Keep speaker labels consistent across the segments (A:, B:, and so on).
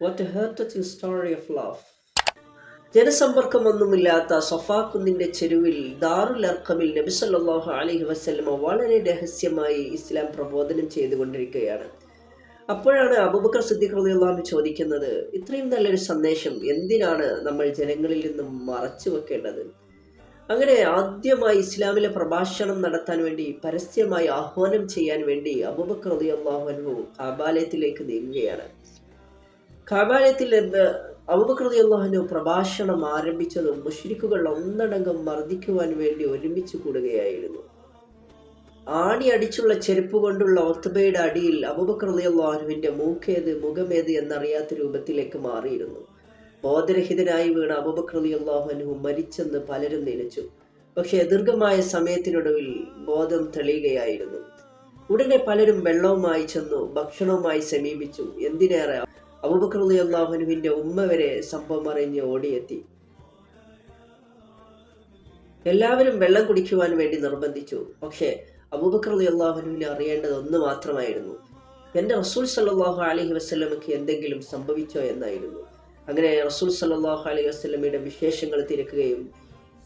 A: What a story of love. ജനസമ്പർക്കമൊന്നുമില്ലാത്ത Safa കുന്നിന്റെ ചെരുവിൽ ദാറുൽ അർക്കമിൽ നബി സല്ലല്ലാഹു അലൈഹി വസല്ലമ വളരെ രഹസ്യമായി ഇസ്ലാം പ്രബോധനം ചെയ്തുകൊണ്ടിരിക്കുകയാണ്. അപ്പോഴാണ് അബൂബക്കർ സിദ്ദീഖ് റളിയല്ലാഹു ചോദിക്കുന്നത് ഇത്രയും നല്ലൊരു സന്ദേശം എന്തിനാണ് നമ്മൾ ജനങ്ങളിൽ നിന്നും മറച്ചു വെക്കേണ്ടത്? അങ്ങനെ ആദ്യമായി ഇസ്ലാമിലെ പ്രഭാഷണം നടത്താൻ വേണ്ടി പരസ്യമായി ആഹ്വാനം ചെയ്യാൻ വേണ്ടി അബൂബക്കർ റളിയല്ലാഹു അൻഹു കാബാലയത്തിലേക്ക് നീങ്ങുകയാണ്. കാബാലയത്തിൽ നിന്ന് അവബക്രതി അള്ളാഹുനു പ്രഭാഷണം ആരംഭിച്ചതും മുഷ്രിക്കുകൾ ഒന്നടങ്കം മർദ്ദിക്കുവാൻ വേണ്ടി ഒരുമിച്ച് കൂടുകയായിരുന്നു. ആണി അടിച്ചുള്ള ചെരുപ്പ് കൊണ്ടുള്ള ഒത്തുബയുടെ അടിയിൽ അബൂബക്കർ അള്ളാഹുവിന്റെ മൂക്കേത് മുഖമേത് എന്നറിയാത്ത രൂപത്തിലേക്ക് മാറിയിരുന്നു. ബോധരഹിതനായി വീണ അബൂബക്കർ അള്ളാഹുനു മരിച്ചെന്ന് പലരും നനച്ചു. പക്ഷേ ദീർഘമായ സമയത്തിനൊടുവിൽ ബോധം തെളിയുകയായിരുന്നു. ഉടനെ പലരും വെള്ളവുമായി ചെന്നു ഭക്ഷണവുമായി സമീപിച്ചു. എന്തിനേറെ അബൂബക്കർ അള്ളാഹുനുവിന്റെ ഉമ്മ വരെ സംഭവം അറിഞ്ഞ് ഓടിയെത്തി. എല്ലാവരും വെള്ളം കുടിക്കുവാൻ വേണ്ടി നിർബന്ധിച്ചു. പക്ഷേ അബൂബക്കർ അള്ളാഹുനുവിനെ അറിയേണ്ടത് ഒന്ന് മാത്രമായിരുന്നു. എന്റെ റസൂൽ സല്ലാഹു അലഹി വസ്ലമക്ക് എന്തെങ്കിലും സംഭവിച്ചോ എന്നായിരുന്നു. അങ്ങനെ റസൂൽ സല്ലാഹു അലൈഹി വസ്ലമയുടെ വിശേഷങ്ങൾ തിരക്കുകയും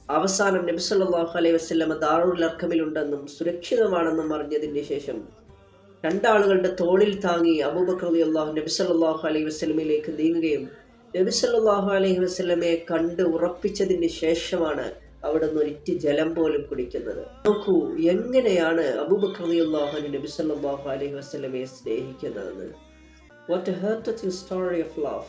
A: അവസാനം നബി സല്ലാഹു അലൈഹി വസ്ലമ ദാറുൽ അർക്കമിലുണ്ടെന്നും സുരക്ഷിതമാണെന്നും അറിഞ്ഞതിന് ശേഷം രണ്ടാളുകളുടെ തോളിൽ താങ്ങി അബൂബക്രതി അള്ളാഹു നബി സല്ലാഹു അലൈഹി വസ്ലമിലേക്ക് നീങ്ങുകയും നബി സല്ലാഹു അലൈഹി വസ്ലമയെ കണ്ട് ഉറപ്പിച്ചതിന് ശേഷമാണ് അവിടെ നിന്ന് ഒരിറ്റ് ജലം പോലും കുടിക്കുന്നത്. നോക്കൂ എങ്ങനെയാണ് അബൂബക്രതി അള്ളാഹു നബി സല്ലാഹു അലൈഹി വസ്ലമയെ സ്നേഹിക്കുന്നതെന്ന് what a heart story of love